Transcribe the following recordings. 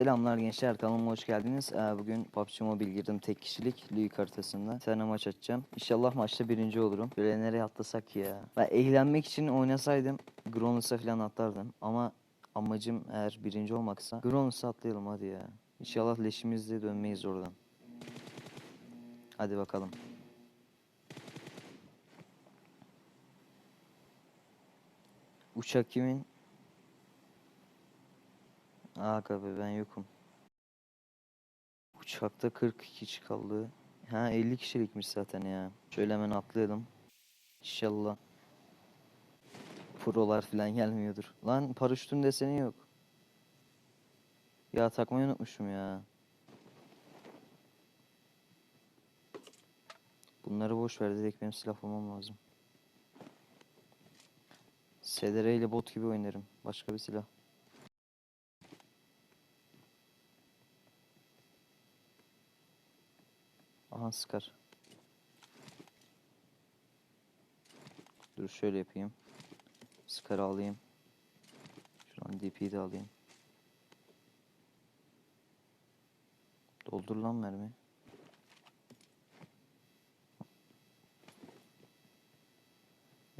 Selamlar gençler kanalıma hoş geldiniz. Ee, Bugün PUBG Mobile girdim tek kişilik Lig haritasında. Bir maç açacağım. İnşallah maçta birinci olurum. Böyle nereye atlasak ya. Ben eğlenmek için oynasaydım Gronus'a falan atlardım. Ama amacım eğer birinci olmaksa Gronus'a atlayalım hadi ya. İnşallah leşimizle dönmeyiz oradan. Hadi bakalım. Uçak kimin? Aga be ben yokum. Uçakta 42 kişi kaldı. Ha 50 kişilikmiş zaten ya. Şöyle hemen atlayalım. İnşallah. Prolar falan gelmiyordur. Lan paraşütün deseni yok. Ya takmayı unutmuşum ya. Bunları boş ver direkt benim silah bulmam lazım. SDR ile bot gibi oynarım. Başka bir silah. Aha sıkar. Dur şöyle yapayım. Sıkarı alayım. Şuradan DP'yi de alayım. Doldur lan mermi.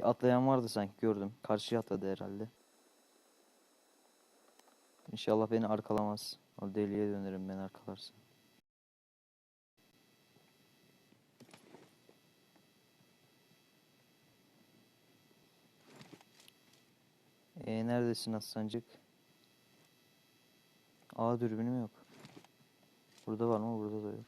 Ya Atlayan vardı sanki gördüm. Karşıya atladı herhalde. İnşallah beni arkalamaz. O deliye dönerim beni arkalarsa. E neredesin aslancık? Aa dürbünüm yok. Burada var mı? Burada da yok.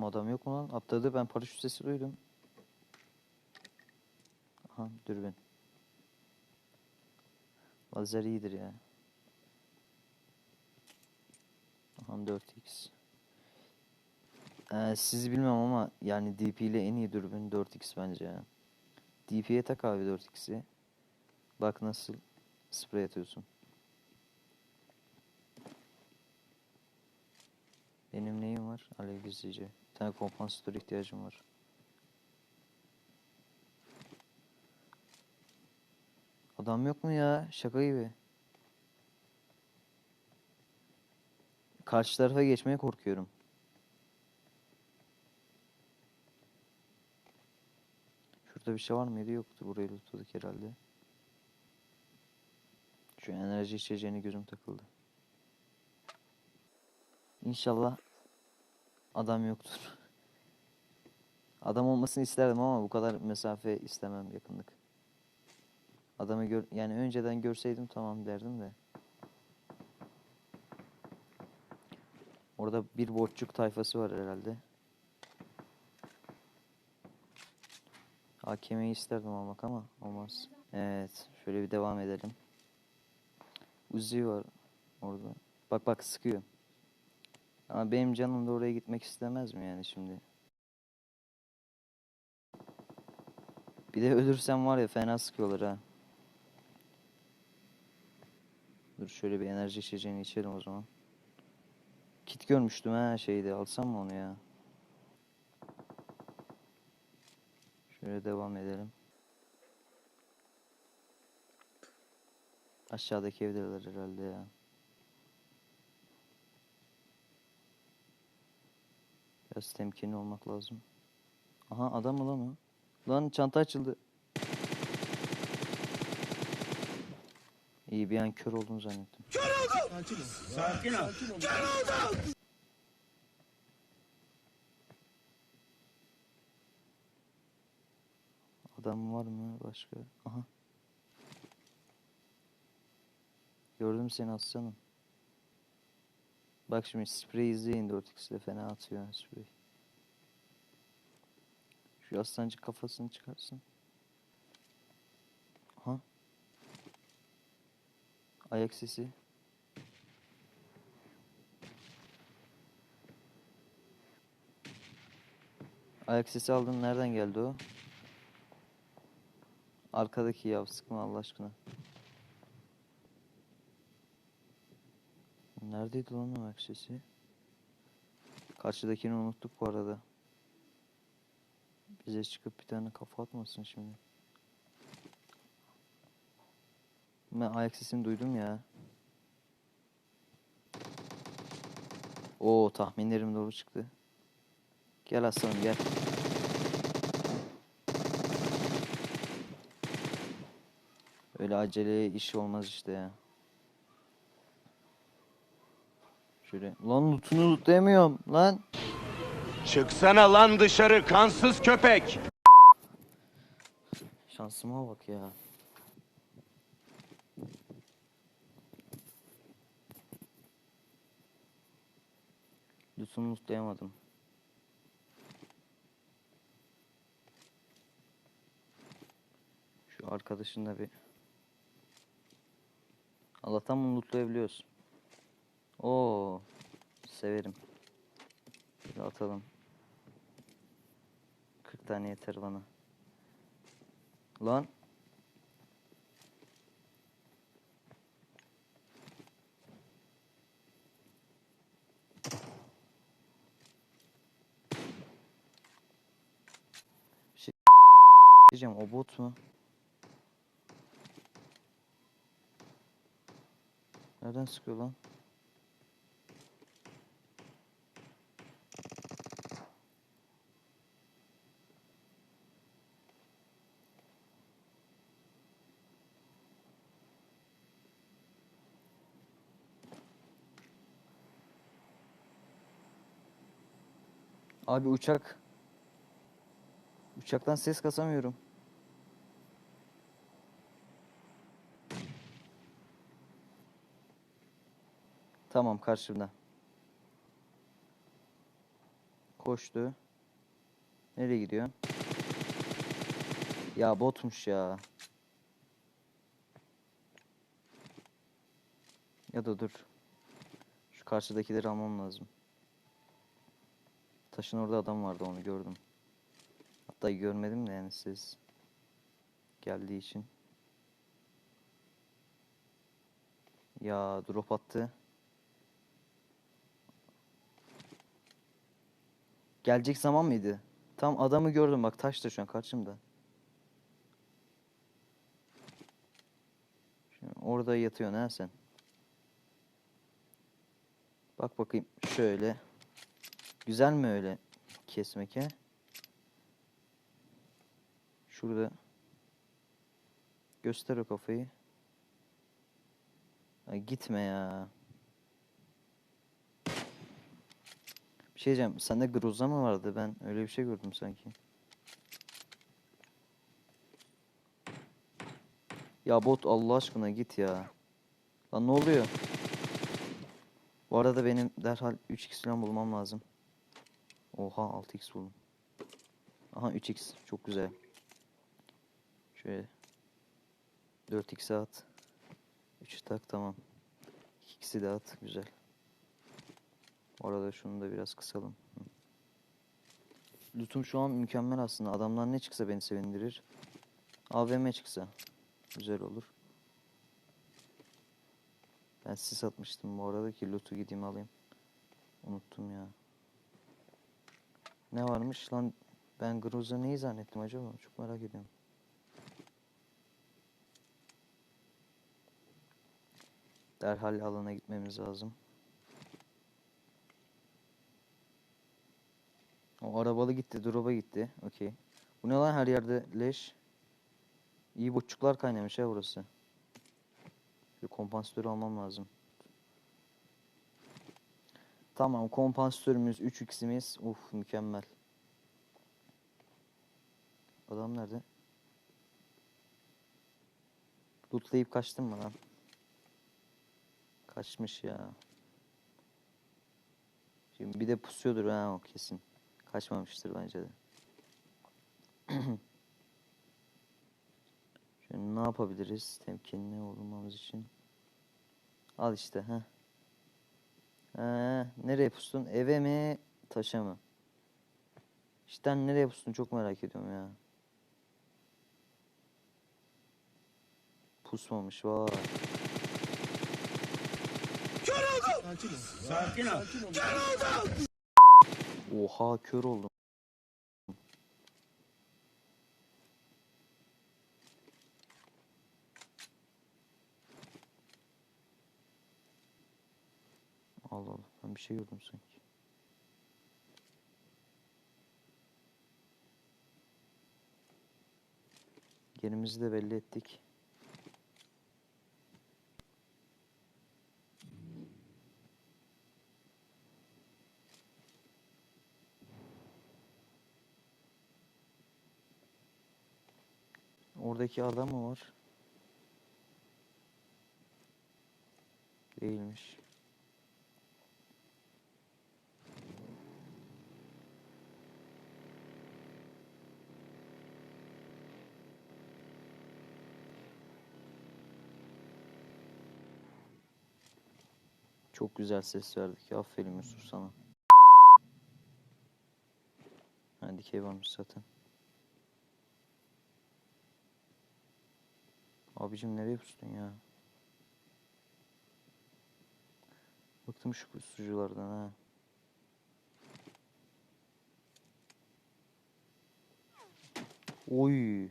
Oğlum adam yok mu lan? Atladı ben paraşüt sesi duydum. Aha dürbün. Lazer iyidir ya. Aha 4x. Ee, sizi bilmem ama yani DP ile en iyi dürbün 4x bence ya. DP'ye tak abi 4x'i. Bak nasıl sprey atıyorsun. Benim neyim var? Alev gizleyici. Bir tane kompansatör ihtiyacım var. Adam yok mu ya? Şaka gibi. Karşı tarafa geçmeye korkuyorum. Şurada bir şey var mıydı? Yoktu. Burayı lootladık herhalde. Şu enerji içeceğine gözüm takıldı. İnşallah adam yoktur. Adam olmasını isterdim ama bu kadar mesafe istemem yakınlık. Adamı gör yani önceden görseydim tamam derdim de. Orada bir botçuk tayfası var herhalde. AKM'yi isterdim almak ama olmaz. Evet, şöyle bir devam edelim. Uzi var orada. Bak bak sıkıyor. Ama benim canım da oraya gitmek istemez mi yani şimdi? Bir de ölürsem var ya fena sıkıyorlar ha. Dur şöyle bir enerji içeceğini içelim o zaman. Kit görmüştüm ha şeyde alsam mı onu ya? Şöyle devam edelim. Aşağıdaki evdeler herhalde ya. Biraz temkinli olmak lazım. Aha adam mı lan o? Lan çanta açıldı. İyi bir an kör oldum zannettim. Sakin ol. Adam var mı başka? Aha. Gördüm seni aslanım. Bak şimdi sprey izleyin 4x ile fena atıyor ha sprey. Şu aslancık kafasını çıkarsın. Aha. Ayak sesi. Ayak sesi aldın nereden geldi o? Arkadaki ya sıkma Allah aşkına. Neredeydi lan o ayak sesi? Karşıdakini unuttuk bu arada. Bize çıkıp bir tane kafa atmasın şimdi. Ben ayak sesini duydum ya. Oo tahminlerim doğru çıktı. Gel aslanım gel. Öyle acele iş olmaz işte ya. Şöyle. Lan lootunu lootlayamıyorum lan. Çıksana lan dışarı kansız köpek. Şansıma bak ya. Lootunu lootlayamadım. Şu arkadaşın da bir... Allah'tan bunu lootlayabiliyoruz. Oo, severim. Bir atalım. 40 tane yeter bana. Lan. Bir şey o bot mu? Nereden sıkıyor lan? Abi uçak. Uçaktan ses kasamıyorum. Tamam karşımda. Koştu. Nereye gidiyor? Ya botmuş ya. Ya da dur. Şu karşıdakileri almam lazım. Taşın orada adam vardı onu gördüm. Hatta görmedim de yani siz geldiği için. Ya drop attı. Gelecek zaman mıydı? Tam adamı gördüm bak taşta şu an karşımda. Şimdi orada yatıyorsun ha sen. Bak bakayım şöyle. Güzel mi öyle kesmek he? Şurada. Göster o kafayı. Ay gitme ya. Bir şey diyeceğim. Sende Groza mı vardı? Ben öyle bir şey gördüm sanki. Ya bot Allah aşkına git ya. Lan ne oluyor? Bu arada benim derhal 3x falan bulmam lazım. Oha 6x buldum. Aha 3x çok güzel. Şöyle 4x'e at. 3 tak tamam. 2x'i de at güzel. Bu arada şunu da biraz kısalım. Lootum şu an mükemmel aslında. Adamlar ne çıksa beni sevindirir. AVM çıksa güzel olur. Ben sis atmıştım bu arada ki loot'u gideyim alayım. Unuttum ya. Ne varmış lan? Ben Groza neyi zannettim acaba? Çok merak ediyorum. Derhal alana gitmemiz lazım. O arabalı gitti, drop'a gitti. Okey. Bu ne lan her yerde leş? İyi boççuklar kaynamış ha burası. Bir kompansatörü almam lazım. Tamam kompansatörümüz 3x'imiz. Uf mükemmel. Adam nerede? Lootlayıp kaçtın mı lan? Kaçmış ya. Şimdi bir de pusuyordur ha o kesin. Kaçmamıştır bence de. Şimdi ne yapabiliriz temkinli olmamız için? Al işte ha. Ha, nereye pustun? Eve mi, taşa mı? İşte nereye pustun çok merak ediyorum ya. pusmamış vay. Oha kör oldum. Allah Allah ben bir şey gördüm sanki. Yerimizi de belli ettik. Oradaki adam mı var? Değilmiş. Çok güzel ses verdik. Aferin Yusuf sana. Ha dikey varmış zaten. Abicim nereye pustun ya? Bıktım şu pusuculardan ha. Oy.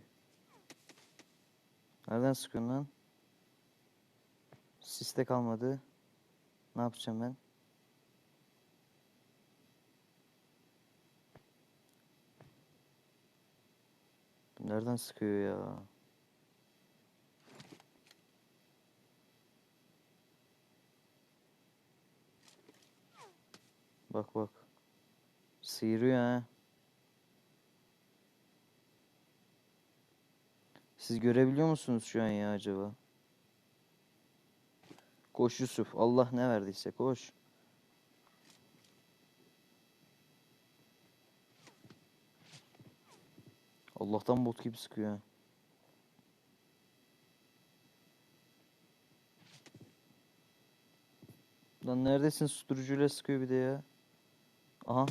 Nereden sıkıyorsun lan? Siste kalmadı. Ne yapacağım ben? Nereden sıkıyor ya? Bak bak. Sıyırıyor ha. Siz görebiliyor musunuz şu an ya acaba? Koş Yusuf. Allah ne verdiyse koş. Allah'tan bot gibi sıkıyor. ha. Lan neredesin? Susturucuyla sıkıyor bir de ya. Aha.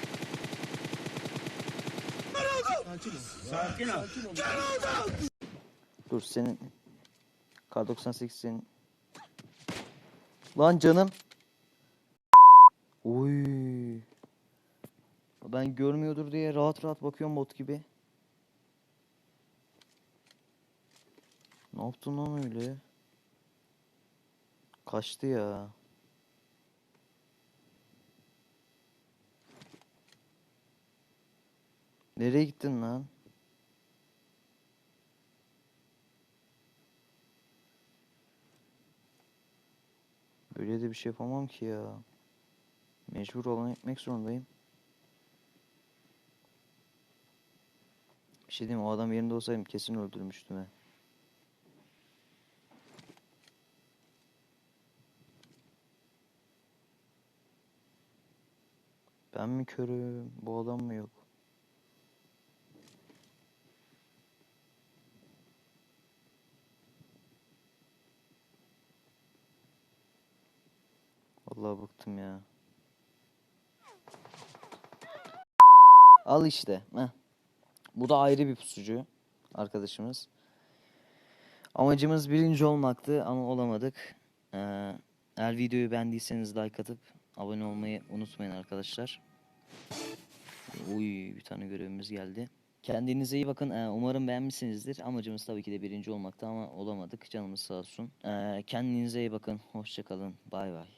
Dur senin K98 senin. Lan canım. Oy. Ben görmüyordur diye rahat rahat bakıyorum bot gibi. Ne yaptın lan öyle? Kaçtı ya. Nereye gittin lan? Böyle de bir şey yapamam ki ya. Mecbur olan yapmak zorundayım. Bir şey diyeyim o adam yerinde olsaydım kesin öldürmüştüm he. Ben mi körüm? Bu adam mı yok? Vallahi bıktım ya. Al işte. Heh. Bu da ayrı bir pusucu arkadaşımız. Amacımız birinci olmaktı ama olamadık. Ee, eğer videoyu beğendiyseniz like atıp abone olmayı unutmayın arkadaşlar. Uy bir tane görevimiz geldi. Kendinize iyi bakın. Ee, umarım beğenmişsinizdir. Amacımız tabii ki de birinci olmaktı ama olamadık. Canımız sağ olsun. Ee, kendinize iyi bakın. Hoşçakalın. Bay bay.